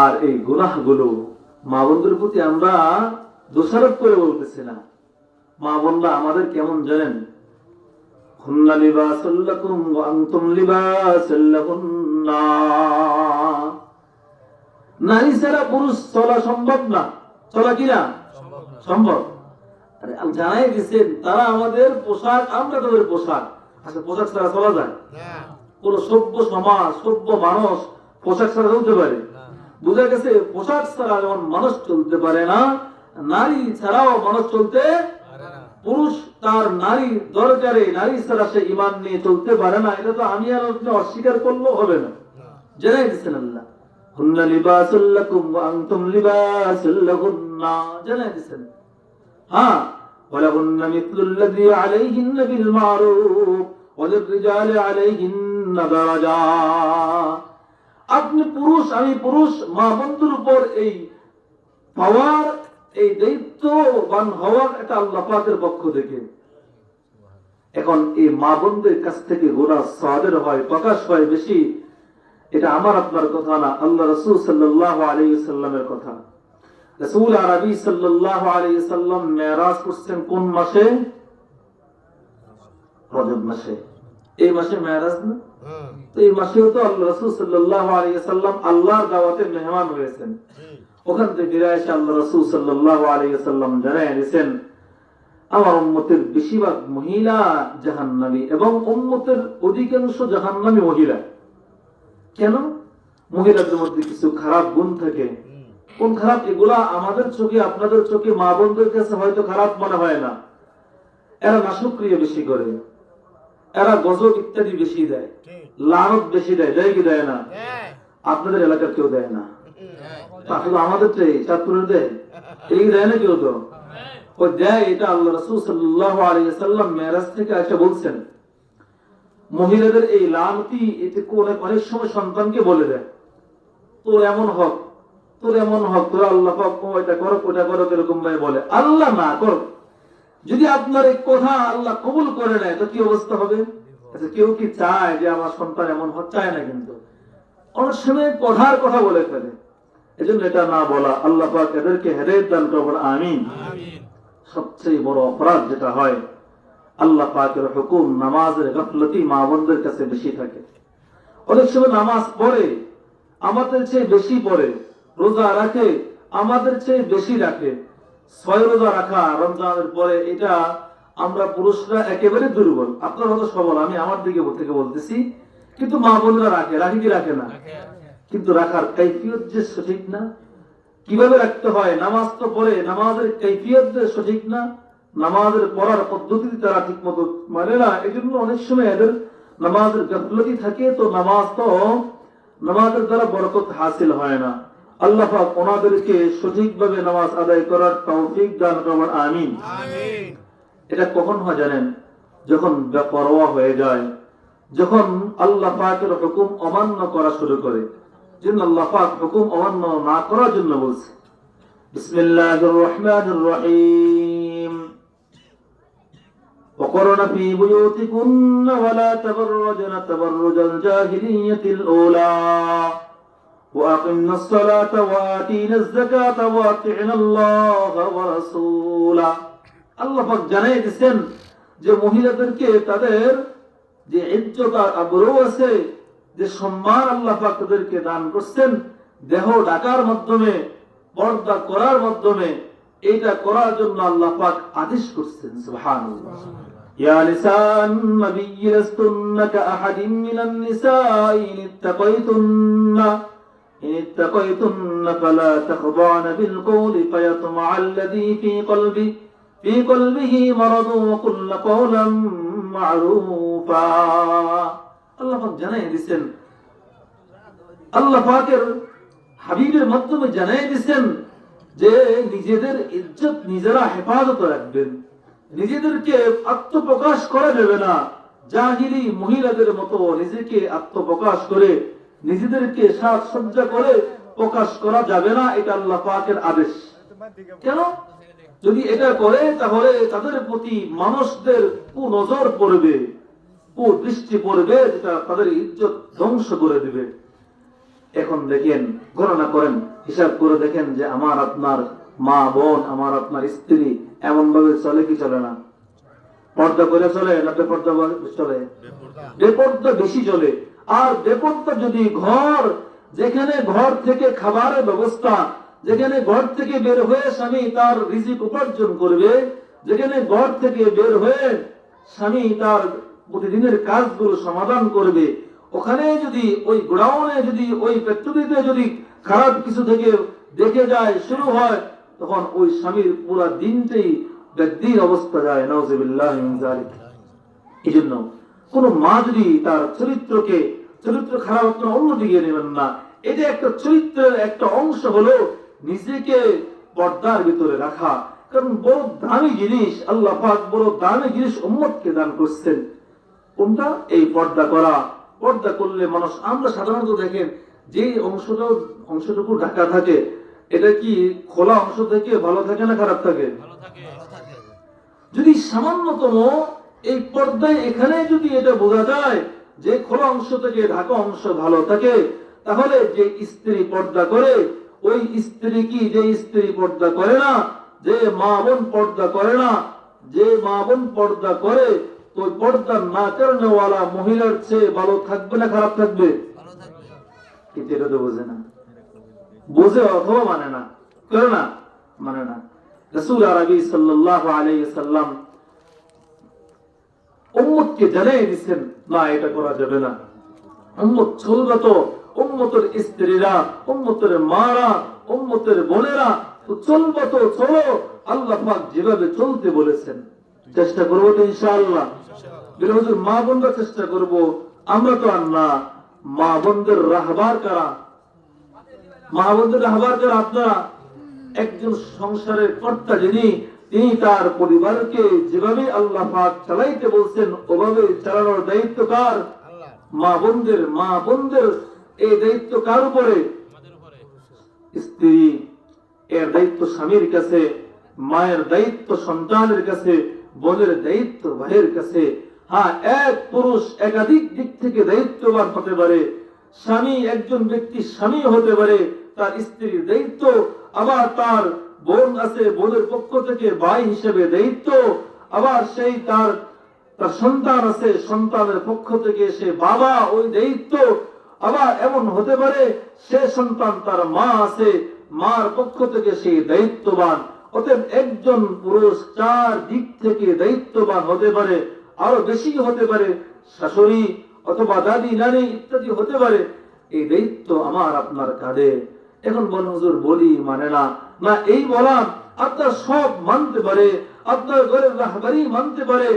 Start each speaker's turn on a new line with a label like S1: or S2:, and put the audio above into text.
S1: আর এই গুনাহগুলো মা বন্ধুর প্রতি আমরা দোষারোপ করে বলতেছি না। মা বোনরা আমাদের কেমন জানেন? হুন্না লিবাসুল্লাকুম ওয়া আনতুম লিবাসুল্লাহুন্না নারী ছাড়া পুরুষ চলা সম্ভব না। চলা কি না? সম্ভব। আরে জানাই দিচ্ছেন তারা আমাদের পোশাক আমরা তাদের পোশাক। আচ্ছা পোশাক ছাড়া চলা যায়? কোন সভ্য সমাজ সভ্য মানুষ পোশাক ছাড়া চলতে পারে বোঝা গেছে পোশাক ছাড়া যেমন মানুষ চলতে পারে না নারী ছাড়াও মানুষ চলতে পুরুষ তার নারী দরকারে নারী ছাড়া সে ইমান নিয়ে চলতে পারে না এটা তো আমি আর আপনি অস্বীকার করলেও হবে না জানাই দিচ্ছেন আল্লাহ হুন্না লিবাসুল লাকুম ওয়া আনতুম লিবাসুল লাহুন্না জানাই দিচ্ছেন হ্যাঁ ولهن مثل الذي عليهن بالمعروف وللرجال عليهن درجة আপনি পুরুষ, আমি পুরুষ, মা বন্ধুর উপর এই পাওয়ার, এই দায়িত্ববান হওয়ার এটা আল্লাহ পাকের পক্ষ থেকে। এখন এই মা বোনদের কাছ থেকে গোনা সাদের হয়, প্রকাশ হয় বেশি, এটা আমার আপনার কথা না, আল্লাহ রসুল সাল্লাহ আলী সাল্লামের কথা। রসুল আরবি সাল্লাহ আলী সাল্লাম মেরাজ করছেন কোন মাসে? রজব মাসে। এই মাসে মেরাজ না? তো এই মাসেও তো রসুল সাল্লাহ আলী সাল্লাম আল্লাহর দাওয়াতে মেহমান হয়েছেন ওখান থেকে ফিরে এসে আল্লাহ রসুল সাল্লাহ আলী সাল্লাম জানাই দিয়েছেন আমার উম্মতের বেশিরভাগ মহিলা জাহান্নামী এবং উম্মতের অধিকাংশ জাহান্নামী মহিলা। কেন? মহিলাদের মধ্যে কিছু খারাপ গুণ থাকে। কোন খারাপ? এগুলা আমাদের চোখে আপনাদের চোখে মা বোনদের কাছে হয়তো খারাপ মনে হয় না। এরা নাশক্রিয় বেশি করে। এরা গজব ইত্যাদি বেশি দেয়। লানত বেশি দেয়। দেয় কি দেয় না? আপনাদের এলাকার কেউ দেয় না। আমাদের তো চাঁদপুরের দেয়? এই দেয় না কেউ তো? ওই দেয় এটা আল্লাহ রসুল সাল্লাহ আলিয়া সাল্লাম মেরাজ থেকে বলছেন। মহিলাদের এই লানতি এতে অনেক অনেক সময় সন্তানকে বলে দেয়। তোর এমন হক তোর এমন হক তোর আল্লাহ পাক ওইটা করো ওইটা করো এরকম ভাবে বলে। আল্লাহ না করো যদি আপনার এই কথা আল্লাহ কবুল করে নেয় তো কি অবস্থা হবে? আচ্ছা কেউ কি চায় যে আমার সন্তান এমন চায় না কিন্তু। অনেক সময় কথার কথা বলে ফেলে। এজন্য এটা না বলা আল্লাহ পাক এদেরকে হেদায়েত দান করবেন। আমিন। সবচেয়ে বড় অপরাধ যেটা হয় আল্লাহ পাকের হুকুম নামাজের গাফলতি মা বোনদের কাছে বেশি থাকে। অনেক সময় নামাজ পড়ে আমাদের চেয়ে বেশি পড়ে রোজা রাখে আমাদের চেয়ে বেশি রাখে। ছয় রোজা রাখা রমজানের পরে এটা আমরা পুরুষরা একেবারে দুর্বল। আপনার হয়তো সবল আমি আমার দিকে থেকে বলতেছি কিন্তু মা বোনরা রাখে রাখে কি রাখে না? কিন্তু রাখার কৈফিয়ত যে সঠিক না? কীভাবে রাখতে হয়? নামাজ তো পড়ে নামাজের কৈফিয়ত যে সঠিক না? নামাজের পড়ার পদ্ধতি তারা ঠিক মতো মানে না এই জন্য অনেক সময় এদের নামাজের গাফলতি থাকে তো নামাজ তো নামাজের দ্বারা বরকত হাসিল হয় না। আল্লাহ পাক ওনাদেরকে সঠিকভাবে নামাজ আদায় করার তৌফিক দান করবেন আমিন। এটা কখন হয় জানেন যখন বেপরোয়া হয়ে যায় যখন আল্লাহ পাকের হুকুম অমান্য করা শুরু করে জন্য আল্লাহ পাক হুকুম অমান্য না করার জন্য বলছে বিসমিল্লাহির রহমানির রহিম وقرن في بيوتكن ولا تبرجن تبرج الجاهلية الأولى وأقمنا الصلاة وآتينا الزكاة وأطعنا الله ورسوله আল্লাহ পাক জানাই দিচ্ছেন যে মহিলাদেরকে তাদের যে ইজ্জত আর আগ্রহ আছে যে সম্মান আল্লাহ পাক তাদেরকে দান করছেন দেহ ডাকার মাধ্যমে পর্দা করার মাধ্যমে এটা করার জন্য আল্লাহ পাক আদেশ করছেন সুবহানাল্লাহ يا نساء النبي لستن كأحد من النساء إن اتقيتن إن اتقيتن فلا تخضعن بالقول فيطمع الذي في قلبه في قلبه مرض وقلن قولا معروفا আল্লাহ পাক জানাই দিছেন আল্লাহ পাকের হাবিবের মাধ্যমে জানাই দিছেন যে নিজেদের ইজ্জত নিজেরা হেফাজত রাখবেন নিজেদেরকে আত্মপ্রকাশ করা যাবে না জাহিলি মহিলাদের মতো নিজেকে আত্মপ্রকাশ করে নিজেদেরকে সাজসজ্জা করে প্রকাশ করা যাবে না এটা আল্লাহ পাকের আদেশ কেন যদি এটা করে তাহলে তাদের প্রতি মানুষদের কুনজর পড়বে কুদৃষ্টি পড়বে যেটা তাদের ইজ্জত ধ্বংস করে দিবে। এখন দেখেন গণনা করেন হিসাব করে দেখেন যে আমার আপনার মা বোন আমার আপনার স্ত্রী এমন ভাবে চলে কি চলে না? পর্দা করে চলে না বেপর্দা চলে। বেপর্দা বেশি চলে। আর বেপর্দা যদি ঘর যেখানে ঘর থেকে খাবারের ব্যবস্থা যেখানে ঘর থেকে বের হয়ে স্বামী তার রিজিক উপার্জন করবে, যেখানে ঘর থেকে বের হয়ে স্বামী তার প্রতিদিনের কাজগুলো সমাধান করবে, ওখানে যদি ওই গোডাউনে যদি ওই ফ্যাক্টরিতে যদি খারাপ কিছু থেকে দেখে যায়, শুরু হয়, তখন ওই স্বামীর পুরা দিনটাই ব্যক্তির অবস্থা যায় নওয়াজ এই জন্য কোন মা যদি তার চরিত্রকে, চরিত্র খারাপ অন্যদিকে নেবেন না, এটা একটা চরিত্রের একটা অংশ হলো নিজেকে পর্দার ভিতরে রাখা। কারণ বড় দামি জিনিস আল্লাহ পাক বড় দামি জিনিস উম্মতকে দান করছেন। কোনটা? এই পর্দা করা। পর্দা করলে মানুষ আমরা সাধারণত দেখেন যে অংশটা অংশটুকু ঢাকা থাকে এটা কি খোলা অংশ থেকে ভালো থাকে না খারাপ থাকে? যদি সামান্যতম এই পর্দায় এখানে যদি এটা বোঝা যায় যে খোলা অংশ থেকে ঢাকা অংশ ভালো থাকে তাহলে যে স্ত্রী পর্দা করে ওই স্ত্রী কি যে স্ত্রী পর্দা করে না যে মা বোন পর্দা করে না যে মা বোন পর্দা করে তো পর্দা না করেনেওয়ালা মহিলার চেয়ে ভালো থাকবে না খারাপ থাকবে? কিন্তু এটা তো বোঝে না। বোঝে অথবা মানে না। করে না? মানে না। রসুল আরবি সাল্লাল্লাহু আলাইহি সাল্লাম উম্মতকে জানাই দিচ্ছেন না এটা করা যাবে না। উম্মত চলবে তো উম্মতের স্ত্রীরা উম্মতের মারা উম্মতের বোনেরা চলবে তো চলো। আল্লাহ পাক যেভাবে চলতে বলেছেন, চেষ্টা করব তো ইনশাআল্লাহ। বিরোধী মা বোনরা চেষ্টা করব, আমরা তো আর না। মা বোনদের রাহবার কারা? মা বোনদের রাহবার কারা আপনারা? একজন সংসারের কর্তা যিনি, তিনি তার পরিবারকে যেভাবে আল্লাহ পাক চালাইতে বলছেন, ওভাবে চালানোর দায়িত্ব কার? মা বোনদের মা বোনদের এই দায়িত্ব কার উপরে? স্ত্রী, এর দায়িত্ব স্বামীর কাছে, মায়ের দায়িত্ব সন্তানের কাছে, বোনের দায়িত্ব ভাইয়ের কাছে। হ্যাঁ এক পুরুষ একাধিক দিক থেকে দায়িত্ববান হতে পারে, স্বামী একজন ব্যক্তি স্বামী হতে পারে, তার স্ত্রীর দায়িত্ব। আবার তার বোন আছে, বোনের পক্ষ থেকে ভাই হিসেবে দায়িত্ব। আবার সেই তার তার সন্তান আছে, সন্তানের পক্ষ থেকে সে বাবা, ওই দায়িত্ব আবার এমন হতে পারে, সে সন্তান তার মা আছে, মার পক্ষ থেকে সে দায়িত্ববান। অতএব একজন পুরুষ চার দিক থেকে দায়িত্ববান হতে পারে, আরও বেশি হতে পারে, শাশুড়ি অথবা দাদি, নানি ইত্যাদি হতে পারে। এই দায়িত্ব আমার আপনার কাঁধে। এখন বল, হুজুর, বলি মানে না। না, এই বলা আপনার সব মানতে পারে, আপনার ঘরের রাহবারি মানতে পারে